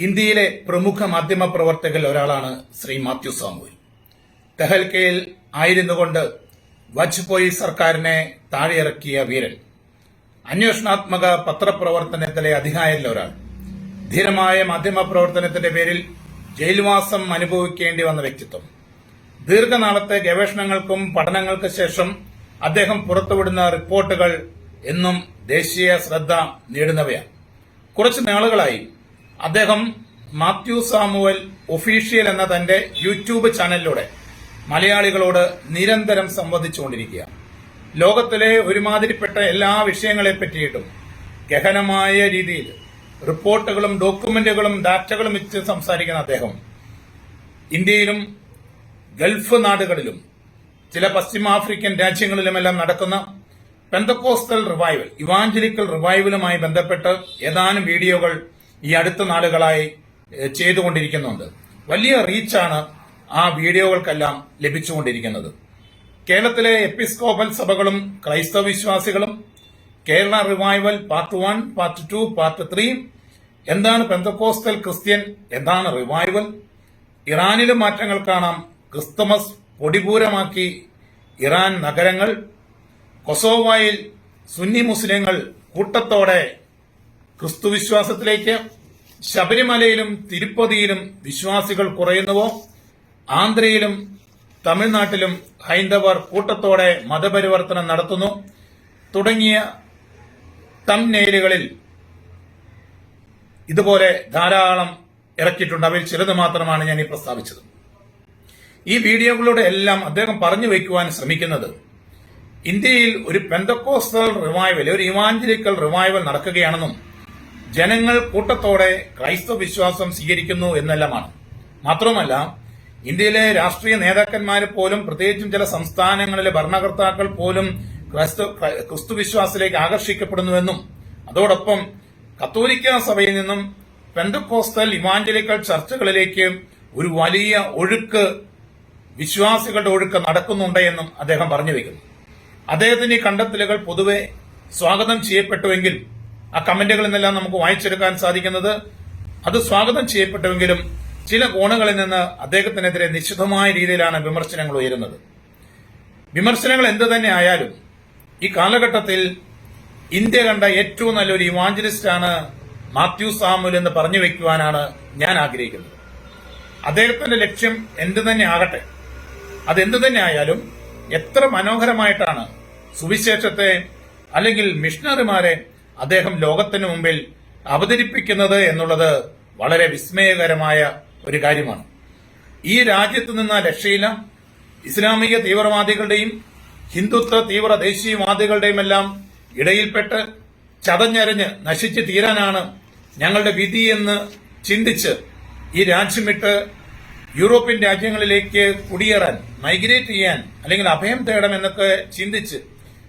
ഇന്ത്യയിലെ പ്രമുഖ മാധ്യമ പ്രവർത്തകരിൽ ഒരാളാണ് ശ്രീ മാത്യു സാമുവൽ. തെഹൽക്കയിൽ ആയിരുന്നുകൊണ്ട് വാജ്പേയി സർക്കാരിനെ താഴെയിറക്കിയ വീരൻ. അന്വേഷണാത്മക പത്രപ്രവർത്തനത്തിലെ അധികാരിൽ ഒരാൾ. ധീരമായ മാധ്യമ പ്രവർത്തനത്തിന്റെ പേരിൽ ജയിൽവാസം അനുഭവിക്കേണ്ടി വന്ന വ്യക്തിത്വം. ദീർഘനാളത്തെ ഗവേഷണങ്ങൾക്കും പഠനങ്ങൾക്ക് ശേഷം അദ്ദേഹം പുറത്തുവിടുന്ന റിപ്പോർട്ടുകൾ എന്നും ദേശീയ ശ്രദ്ധ നേടുന്നവയാണ്. കുറച്ച് നാളുകളായി അദ്ദേഹം മാത്യു സാമുവൽ ഒഫീഷ്യൽ എന്ന തന്റെ യൂട്യൂബ് ചാനലിലൂടെ മലയാളികളോട് നിരന്തരം സംവദിച്ചുകൊണ്ടിരിക്കുക. ലോകത്തിലെ ഒരുമാതിരിപ്പെട്ട എല്ലാ വിഷയങ്ങളെ പറ്റിയിട്ടും ഗഹനമായ രീതിയിൽ റിപ്പോർട്ടുകളും ഡോക്യുമെന്റുകളും ഡാറ്റകളും വെച്ച് സംസാരിക്കുന്ന അദ്ദേഹം ഇന്ത്യയിലും ഗൾഫ് നാടുകളിലും ചില പശ്ചിമാഫ്രിക്കൻ രാജ്യങ്ങളിലുമെല്ലാം നടക്കുന്ന പെന്തക്കോസ്റ്റൽ റിവൈവൽ ഇവാഞ്ചലിക്കൽ റിവൈവലുമായി ബന്ധപ്പെട്ട് ഏതാനും വീഡിയോകൾ ഈ അടുത്ത നാളുകളായി ചെയ്തുകൊണ്ടിരിക്കുന്നുണ്ട്. വലിയ റീച്ചാണ് ആ വീഡിയോകൾക്കെല്ലാം ലഭിച്ചുകൊണ്ടിരിക്കുന്നത്. കേരളത്തിലെ എപ്പിസ്കോപ്പൽ സഭകളും ക്രൈസ്തവ വിശ്വാസികളും Kerala revival part one part two part three എന്താണ് പെന്തക്കോസ്റ്റൽ ക്രിസ്ത്യൻ എന്താണ് റിവൈവൽ ഇറാനിലും മാറ്റങ്ങൾ കാണാം. ക്രിസ്തുമസ് പൊടിപൂരമാക്കി ഇറാൻ നഗരങ്ങൾ കൊസോവായിൽ സുന്നി മുസ്ലിങ്ങൾ കൂട്ടത്തോടെ ക്രിസ്തുവിശ്വാസത്തിലേക്ക് ശബരിമലയിലും തിരുപ്പതിയിലും വിശ്വാസികൾ കുറയുന്നുവോ? ആന്ധ്രയിലും തമിഴ്നാട്ടിലും ഹൈന്ദവർ കൂട്ടത്തോടെ മതപരിവർത്തനം നടത്തുന്നു. തുടങ്ങിയ തംനെയിലുകളിൽ ഇതുപോലെ ധാരാളം ഇറക്കിയിട്ടുണ്ട്. അവയിൽ ചിലത് മാത്രമാണ് ഞാൻ ഈ പ്രസ്താവിച്ചത്. ഈ വീഡിയോകളിലൂടെ എല്ലാം അദ്ദേഹം പറഞ്ഞു വയ്ക്കുവാൻ ശ്രമിക്കുന്നത് ഇന്ത്യയിൽ ഒരു പെന്തക്കോസ്റ്റൽ റിവൈവൽ ഒരു ഇവാഞ്ചലിക്കൽ റിവൈവൽ നടക്കുകയാണെന്നും ജനങ്ങൾ കൂട്ടത്തോടെ ക്രൈസ്തവ വിശ്വാസം സ്വീകരിക്കുന്നു എന്നെല്ലാമാണ്. മാത്രമല്ല ഇന്ത്യയിലെ രാഷ്ട്രീയ നേതാക്കന്മാർ പോലും പ്രത്യേകിച്ചും ചില സംസ്ഥാനങ്ങളിലെ ഭരണകർത്താക്കൾ പോലും ക്രൈസ്തു ക്രിസ്തു വിശ്വാസത്തിലേക്ക് ആകർഷിക്കപ്പെടുന്നുവെന്നും അതോടൊപ്പം കത്തോലിക്ക സഭയിൽ നിന്നും പെന്തക്കോസ്തൽ ഇവാഞ്ചലിക്കൽ ചർച്ചകളിലേക്ക് ഒരു വലിയ ഒഴുക്ക് വിശ്വാസികളുടെ ഒഴുക്ക് നടക്കുന്നുണ്ട് എന്നും അദ്ദേഹം പറഞ്ഞു വെക്കുന്നു. അദ്ദേഹത്തിന്റെ ഈ കണ്ടെത്തലുകൾ പൊതുവെ സ്വാഗതം ചെയ്യപ്പെട്ടുവെങ്കിൽ ആ കമന്റുകളിൽ നിന്നെല്ലാം നമുക്ക് വായിച്ചെടുക്കാൻ സാധിക്കുന്നത്. അത് സ്വാഗതം ചെയ്യപ്പെട്ടുവെങ്കിലും ചില കോണുകളിൽ നിന്ന് അദ്ദേഹത്തിനെതിരെ നിശ്ചിതമായ രീതിയിലാണ് വിമർശനങ്ങൾ ഉയരുന്നത്. വിമർശനങ്ങൾ എന്തു തന്നെ ആയാലും ഈ കാലഘട്ടത്തിൽ ഇന്ത്യ കണ്ട ഏറ്റവും നല്ലൊരു ഇവാഞ്ചലിസ്റ്റാണ് മാത്യു സാമുൽ എന്ന് പറഞ്ഞു വെക്കുവാനാണ് ഞാൻ ആഗ്രഹിക്കുന്നത്. അദ്ദേഹത്തിന്റെ ലക്ഷ്യം എന്തു തന്നെ ആകട്ടെ അതെന്തു തന്നെ ആയാലും എത്ര മനോഹരമായിട്ടാണ് സുവിശേഷത്തെ അല്ലെങ്കിൽ മിഷണറിമാരെ അദ്ദേഹം ലോകത്തിന് മുമ്പിൽ അവതരിപ്പിക്കുന്നത് എന്നുള്ളത് വളരെ വിസ്മയകരമായ ഒരു കാര്യമാണ്. ഈ രാജ്യത്ത് നിന്ന് രക്ഷയില്ല. ഇസ്ലാമിക തീവ്രവാദികളുടെയും ഹിന്ദുത്വ തീവ്ര ദേശീയവാദികളുടെയും എല്ലാം ഇടയിൽപ്പെട്ട് ചതഞ്ഞരഞ്ഞ് നശിച്ചു തീരാനാണ് ഞങ്ങളുടെ വിധി എന്ന് ചിന്തിച്ച് ഈ രാജ്യം വിട്ട് യൂറോപ്യൻ രാജ്യങ്ങളിലേക്ക് കുടിയേറാൻ മൈഗ്രേറ്റ് ചെയ്യാൻ അല്ലെങ്കിൽ അഭയം തേടാം എന്നൊക്കെ ചിന്തിച്ച്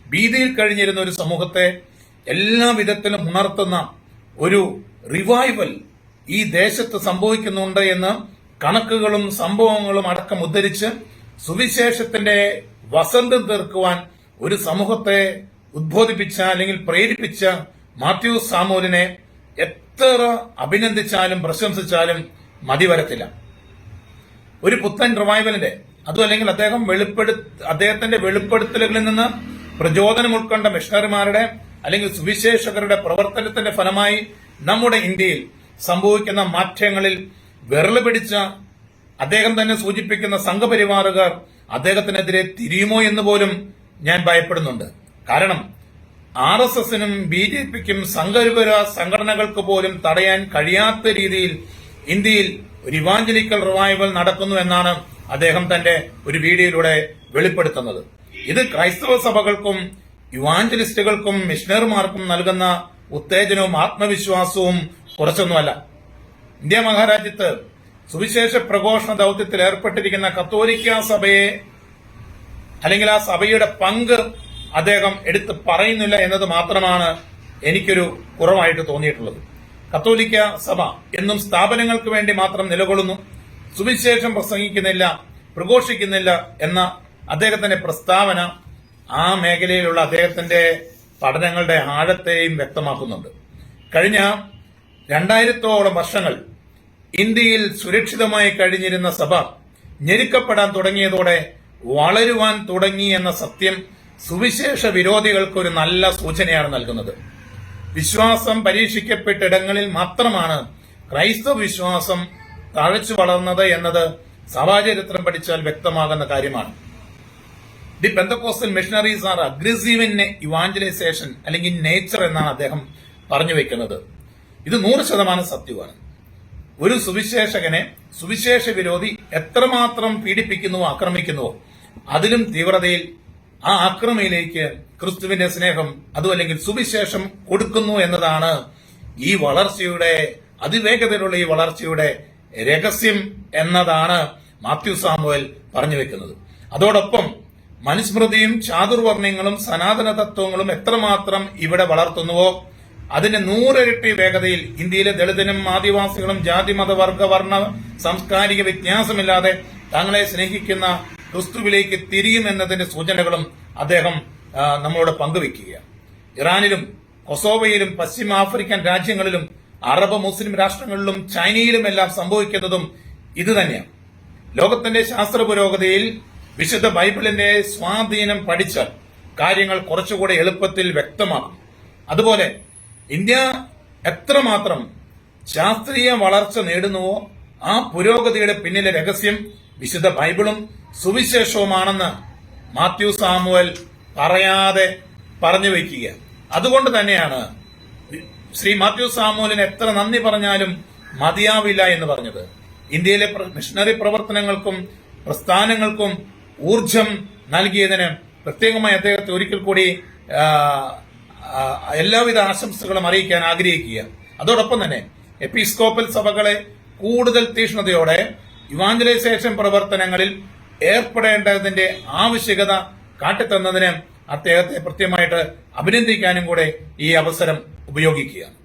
ഭീതിയിൽ കഴിഞ്ഞിരുന്ന ഒരു സമൂഹത്തെ എല്ലാ വിധത്തിലും ഉണർത്തുന്ന ഒരു റിവൈവൽ ഈ ദേശത്ത് സംഭവിക്കുന്നുണ്ട് എന്ന് കണക്കുകളും സംഭവങ്ങളും അടക്കം ഉദ്ധരിച്ച് സുവിശേഷത്തിന്റെ വസന്തം തീർക്കുവാൻ ഒരു സമൂഹത്തെ ഉദ്ബോധിപ്പിച്ച അല്ലെങ്കിൽ പ്രേരിപ്പിച്ച മാത്യു സാമൂലിനെ എത്ര അഭിനന്ദിച്ചാലും പ്രശംസിച്ചാലും മതി വരത്തില്ല. ഒരു പുത്തൻ റിവൈവലിന്റെ അതും അല്ലെങ്കിൽ അദ്ദേഹം വെളിപ്പെടു അദ്ദേഹത്തിന്റെ വെളിപ്പെടുത്തലുകളിൽ നിന്ന് പ്രചോദനം ഉൾക്കൊണ്ട മിഷണറിമാരുടെ അല്ലെങ്കിൽ സുവിശേഷകരുടെ പ്രവർത്തനത്തിന്റെ ഫലമായി നമ്മുടെ ഇന്ത്യയിൽ സംഭവിക്കുന്ന മാറ്റങ്ങളിൽ വിരൽ പിടിച്ച അദ്ദേഹം തന്നെ സൂചിപ്പിക്കുന്ന സംഘപരിവാറുകാർ അദ്ദേഹത്തിനെതിരെ തിരിയുമോ എന്ന് പോലും ഞാൻ ഭയപ്പെടുന്നുണ്ട്. കാരണം ആർ എസ് എസിനും ബി ജെ പിക്കും സംഘപരിവാര സംഘടനകൾക്ക് പോലും തടയാൻ കഴിയാത്ത രീതിയിൽ ഇന്ത്യയിൽ ഒരു ഇവാഞ്ചലിക്കൽ റിവൈവൽ നടക്കുന്നു എന്നാണ് അദ്ദേഹം തന്റെ ഒരു വീഡിയോയിലൂടെ വെളിപ്പെടുത്തുന്നത്. ഇത് ക്രൈസ്തവ സഭകൾക്കും യുവാഞ്ചലിസ്റ്റുകൾക്കും മിഷണറിമാർക്കും നൽകുന്ന ഉത്തേജനവും ആത്മവിശ്വാസവും കുറച്ചൊന്നുമല്ല. ഇന്ത്യ മഹാരാജ്യത്ത് സുവിശേഷ പ്രഘോഷണ ദൌത്യത്തിൽ ഏർപ്പെട്ടിരിക്കുന്ന കത്തോലിക്ക സഭയെ അല്ലെങ്കിൽ ആ സഭയുടെ പങ്ക് അദ്ദേഹം എടുത്ത് പറയുന്നില്ല എന്നത് മാത്രമാണ് എനിക്കൊരു കുറവായിട്ട് തോന്നിയിട്ടുള്ളത്. കത്തോലിക്ക സഭ എന്നും സ്ഥാപനങ്ങൾക്ക് വേണ്ടി മാത്രം നിലകൊള്ളുന്നു സുവിശേഷം പ്രസംഗിക്കുന്നില്ല പ്രഘോഷിക്കുന്നില്ല എന്ന അദ്ദേഹത്തിന്റെ പ്രസ്താവന ആ മേഖലയിലുള്ള അദ്ദേഹത്തിന്റെ പഠനങ്ങളുടെ ആഴത്തെയും വ്യക്തമാക്കുന്നുണ്ട്. കഴിഞ്ഞ രണ്ടായിരത്തോളം വർഷങ്ങൾ ഇന്ത്യയിൽ സുരക്ഷിതമായി കഴിഞ്ഞിരുന്ന സഭ ഞെരുക്കപ്പെടാൻ തുടങ്ങിയതോടെ വളരുവാൻ തുടങ്ങി എന്ന സത്യം സുവിശേഷ വിരോധികൾക്ക് ഒരു നല്ല സൂചനയാണ് നൽകുന്നത്. വിശ്വാസം പരീക്ഷിക്കപ്പെട്ടിടങ്ങളിൽ മാത്രമാണ് ക്രൈസ്തവ വിശ്വാസം തഴച്ചു വളർന്നത് എന്നത് സഭാചരിത്രം പഠിച്ചാൽ വ്യക്തമാകുന്ന കാര്യമാണ്. The Pentecostal missionaries are aggressive in evangelization അല്ലെങ്കിൽ നേച്ചർ എന്നാണ് അദ്ദേഹം പറഞ്ഞു വെക്കുന്നത്. ഇത് നൂറ് ശതമാനം സത്യമാണ് ഒരു സുവിശേഷകനെ സുവിശേഷ വിരോധി എത്രമാത്രം പീഡിപ്പിക്കുന്നുവോ ആക്രമിക്കുന്നുവോ അതിലും തീവ്രതയിൽ ആ ആക്രമയിലേക്ക് ക്രിസ്തുവിന്റെ സ്നേഹം അതും അല്ലെങ്കിൽ സുവിശേഷം കൊടുക്കുന്നു എന്നതാണ് ഈ വളർച്ചയുടെ അതിവേഗതയിലുള്ള ഈ വളർച്ചയുടെ രഹസ്യം എന്നതാണ് മാത്യു സാമുവൽ പറഞ്ഞു വെക്കുന്നത്. അതോടൊപ്പം മനുസ്മൃതിയും ചാതുർവർണങ്ങളും സനാതന തത്വങ്ങളും എത്രമാത്രം ഇവിടെ വളർത്തുന്നുവോ അതിന്റെ നൂറിരട്ടി വേഗതയിൽ ഇന്ത്യയിലെ ദളിതനും ആദിവാസികളും ജാതി മത വർഗ വർണ സാംസ്കാരിക വ്യത്യാസമില്ലാതെ തങ്ങളെ സ്നേഹിക്കുന്ന ക്രിസ്തുവിലേക്ക് തിരിയുമെന്നതിന്റെ സൂചനകളും അദ്ദേഹം നമ്മളോട് പങ്കുവെക്കുകയാണ് ഇറാനിലും കൊസോവയിലും പശ്ചിമ ആഫ്രിക്കൻ രാജ്യങ്ങളിലും അറബ് മുസ്ലിം രാഷ്ട്രങ്ങളിലും ചൈനയിലുമെല്ലാം സംഭവിക്കുന്നതും ഇത് തന്നെയാണ് ലോകത്തിന്റെ ശാസ്ത്ര പുരോഗതിയിൽ വിശുദ്ധ ബൈബിളിന്റെ സ്വാധീനം പഠിച്ചാൽ കാര്യങ്ങൾ കുറച്ചുകൂടെ എളുപ്പത്തിൽ വ്യക്തമാകും. അതുപോലെ ഇന്ത്യ എത്രമാത്രം ശാസ്ത്രീയ വളർച്ച നേടുന്നുവോ ആ പുരോഗതിയുടെ പിന്നിലെ രഹസ്യം വിശുദ്ധ ബൈബിളും സുവിശേഷവുമാണെന്ന് മാത്യു സാമുവൽ പറയാതെ പറഞ്ഞു വയ്ക്കുക. അതുകൊണ്ട് തന്നെയാണ് ശ്രീ മാത്യു സാമുവലിന് എത്ര നന്ദി പറഞ്ഞാലും മതിയാവില്ല എന്ന് പറഞ്ഞത്. ഇന്ത്യയിലെ മിഷണറി പ്രവർത്തനങ്ങൾക്കും പ്രസ്ഥാനങ്ങൾക്കും ഊർജം നൽകിയതിന് പ്രത്യേകമായി അദ്ദേഹത്തെ ഒരിക്കൽ കൂടി എല്ലാവിധ ആശംസകളും അറിയിക്കാൻ ആഗ്രഹിക്കുക. അതോടൊപ്പം തന്നെ എപ്പിസ്കോപ്പൽ സഭകളെ കൂടുതൽ തീഷ്ണതയോടെ ഇവാഞ്ചലൈസേഷൻ പ്രവർത്തനങ്ങളിൽ ഏർപ്പെടേണ്ടതിന്റെ ആവശ്യകത കാട്ടിത്തന്നതിന് അദ്ദേഹത്തെ കൃത്യമായിട്ട് അഭിനന്ദിക്കാനും കൂടെ ഈ അവസരം ഉപയോഗിക്കുക.